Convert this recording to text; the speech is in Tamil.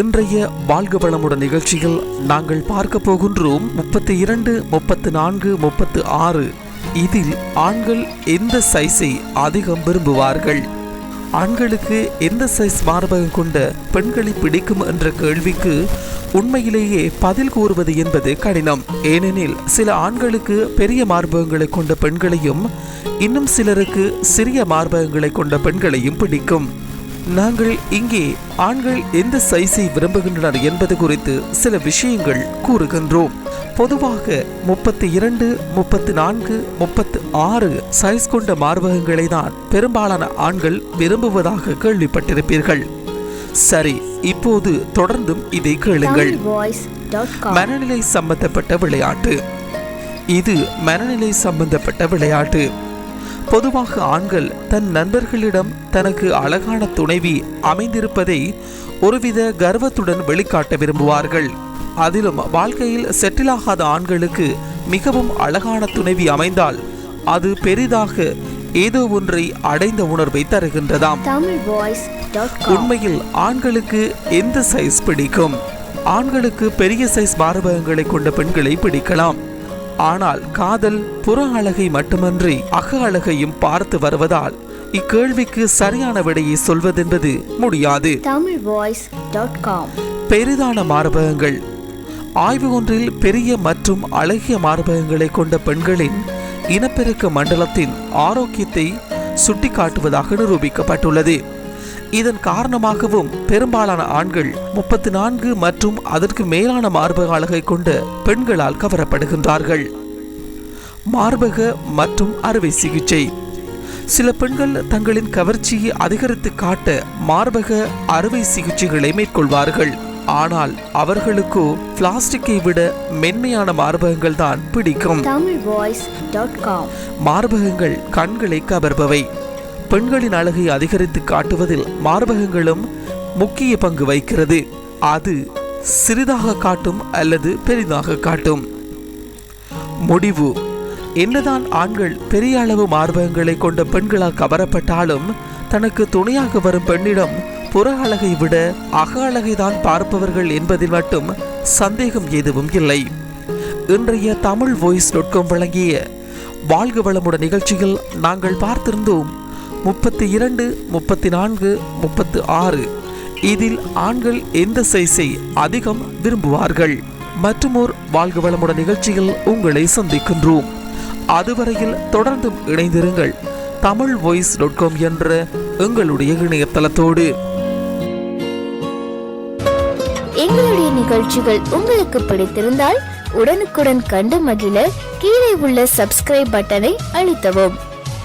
இன்றைய வாழ்க வளமுடன் நிகழ்ச்சியில் நாங்கள் பார்க்க போகின்றோம் முப்பத்தி இரண்டு முப்பத்து நான்கு முப்பத்து ஆறு. இதில் ஆண்கள் எந்த சைஸை அதிகம் விரும்புவார்கள்? ஆண்களுக்கு எந்த சைஸ் மார்பகம் கொண்ட பெண்களை பிடிக்கும் என்ற கேள்விக்கு உண்மையிலேயே பதில் கூறுவது என்பது கடினம். ஏனெனில் சில ஆண்களுக்கு பெரிய மார்பகங்களை கொண்ட பெண்களையும் இன்னும் சிலருக்கு சிறிய மார்பகங்களை கொண்ட பெண்களையும் பிடிக்கும். நாங்கள் இங்கே ஆண்கள் எந்த சைஸை விரும்புகின்றனர் என்பது குறித்து சில விஷயங்கள் கூறுகின்றோம். பொதுவாக முப்பத்தி இரண்டு முப்பத்தி நான்கு முப்பத்து ஆறு சைஸ் கொண்ட மார்பகங்களை தான் பெரும்பாலான ஆண்கள் விரும்புவதாக கேள்விப்பட்டிருப்பீர்கள். சரி இப்போது தொடர்ந்தும் இதை கேளுங்கள். மனநிலை சம்பந்தப்பட்ட விளையாட்டு. இது மனநிலை சம்பந்தப்பட்ட விளையாட்டு. பொதுவாக ஆண்கள் தன் நண்பர்களிடம் தனக்கு அழகான துணைவி அமைந்திருப்பதை ஒருவித கர்வத்துடன் வெளிக்காட்ட விரும்புவார்கள். அதிலும் வாழ்க்கையில் செட்டில் ஆகாத ஆண்களுக்கு மிகவும் அழகான துணைவி அமைந்தால் அது பெரிதாக ஏதோ ஒன்றை அடைந்த உணர்வை தருகின்றதாம். உண்மையில் ஆண்களுக்கு எந்த சைஸ் பிடிக்கும்? ஆண்களுக்கு பெரிய சைஸ் மார்பகங்களை கொண்ட பெண்களை பிடிக்கலாம். ஆனால் காதல் புற அழகை மட்டுமன்றி அக அழகையும் பார்த்து வருவதால் இக்கேள்விக்கு சரியான விடையை சொல்வதென்பது முடியாது. பெரிதான மார்பகங்கள். ஆய்வு ஒன்றில் பெரிய மற்றும் அழகிய மார்பகங்களை கொண்ட பெண்களின் இனப்பெருக்க மண்டலத்தின் ஆரோக்கியத்தை சுட்டிக்காட்டுவதாக நிரூபிக்கப்பட்டுள்ளது. இதன் காரணமாகவும் பெரும்பாலான ஆண்கள் முப்பத்தி நான்கு மற்றும் அதற்கு மேலான மார்பக அழகை கொண்ட பெண்களால் கவரப்படுகின்றார்கள். மார்பக மற்றும் அறுவை சிகிச்சை. சில பெண்கள் தங்களின் கவர்ச்சியை அதிகரித்து காட்ட மார்பக அறுவை சிகிச்சைகளை மேற்கொள்வார்கள். ஆனால் அவர்களுக்கோ பிளாஸ்டிக்கை விட மென்மையான மார்பகங்கள் தான் பிடிக்கும் மார்பகங்கள் கண்களை கவர்பவை. பெண்களின் அழகை அதிகரித்து காட்டுவதில் மார்பகங்களும் முக்கிய பங்கு வகிக்கிறது. அது சிறிதாக காட்டும் அல்லது பெரிதாக காட்டும். முடிவு. என்னதான் ஆண்கள் பெரிய அளவு மார்பகங்களை கொண்ட பெண்களால் கவரப்பட்டாலும் தனக்கு துணையாக வரும் பெண்ணிடம் புற அழகை விட அக அழகை தான் பார்ப்பவர்கள் என்பதில் மட்டும் சந்தேகம் எதுவும் இல்லை. இன்றைய தமிழ் வாய்ஸ் டாட் வழங்கிய வாழ்க வளமுடன் நிகழ்ச்சியில் நாங்கள் பார்த்திருந்தோம் முப்பத்தி இரண்டு முப்பத்தி நான்கு முப்பத்து ஆறு. இதில் ஆண்கள் எந்த சைஸை அதிகம் விரும்புவார்கள்? மற்றுமோர் வாழ்க வளமுடன் நிகழ்ச்சியில் உங்களை சந்திக்கின்றோம். அதுவரையில் தொடர்ந்தும் இணைந்திருங்கள். தமிழ் வாய்ஸ் டாட் காம் என்ற எங்களுடைய இணையதளத்தோடு. எங்களுடைய நிகழ்ச்சிகள் உங்களுக்கு பிடித்திருந்தால் உடனுக்குடன் கண்டு மகிழ கீழே உள்ள சப்ஸ்கிரைப் பட்டனை அழுத்தவும்.